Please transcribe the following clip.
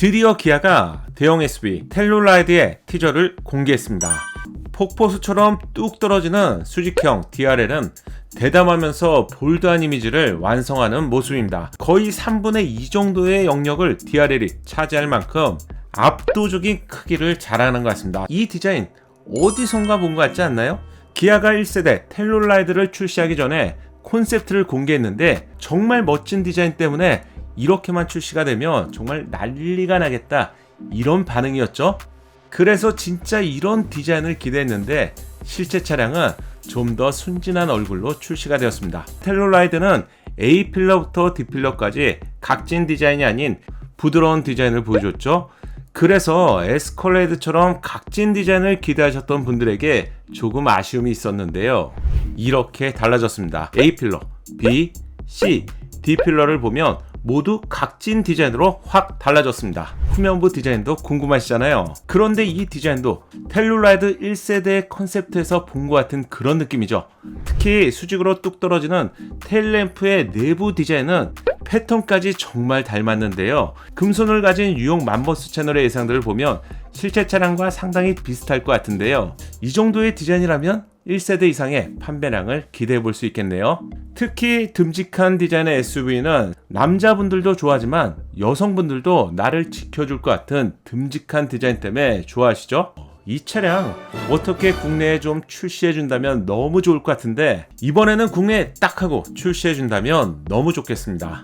드디어 기아가 대형 SUV 텔룰라이드의 티저를 공개했습니다. 폭포수처럼 뚝 떨어지는 수직형 DRL은 대담하면서 볼드한 이미지를 완성하는 모습입니다. 거의 3분의 2 정도의 영역을 DRL이 차지할 만큼 압도적인 크기를 자랑하는 것 같습니다. 이 디자인 어디선가 본 것 같지 않나요? 기아가 1세대 텔룰라이드를 출시하기 전에 콘셉트를 공개했는데 정말 멋진 디자인 때문에 이렇게만 출시가 되면 정말 난리가 나겠다 이런 반응이었죠. 그래서 진짜 이런 디자인을 기대했는데 실제 차량은 좀 더 순진한 얼굴로 출시가 되었습니다. 텔룰라이드는 A 필러부터 D 필러까지 각진 디자인이 아닌 부드러운 디자인을 보여줬죠. 그래서 에스컬레이드처럼 각진 디자인을 기대하셨던 분들에게 조금 아쉬움이 있었는데요. 이렇게 달라졌습니다. A 필러, B, C, D 필러를 보면 모두 각진 디자인으로 확 달라졌습니다. 후면부 디자인도 궁금하시잖아요. 그런데 이 디자인도 텔룰라이드 1세대 컨셉트에서 본 것 같은 그런 느낌이죠. 특히 수직으로 뚝 떨어지는 테일램프의 내부 디자인은 패턴까지 정말 닮았는데요. 금손을 가진 유용 맘버스 채널의 예상들을 보면 실제 차량과 상당히 비슷할 것 같은데요. 이 정도의 디자인이라면 1세대 이상의 판매량을 기대해 볼 수 있겠네요. 특히 듬직한 디자인의 SUV는 남자분들도 좋아하지만 여성분들도 나를 지켜줄 것 같은 듬직한 디자인 때문에 좋아하시죠? 이 차량 어떻게 국내에 좀 출시해 준다면 너무 좋을 것 같은데 이번에는 국내에 딱 하고 출시해 준다면 너무 좋겠습니다.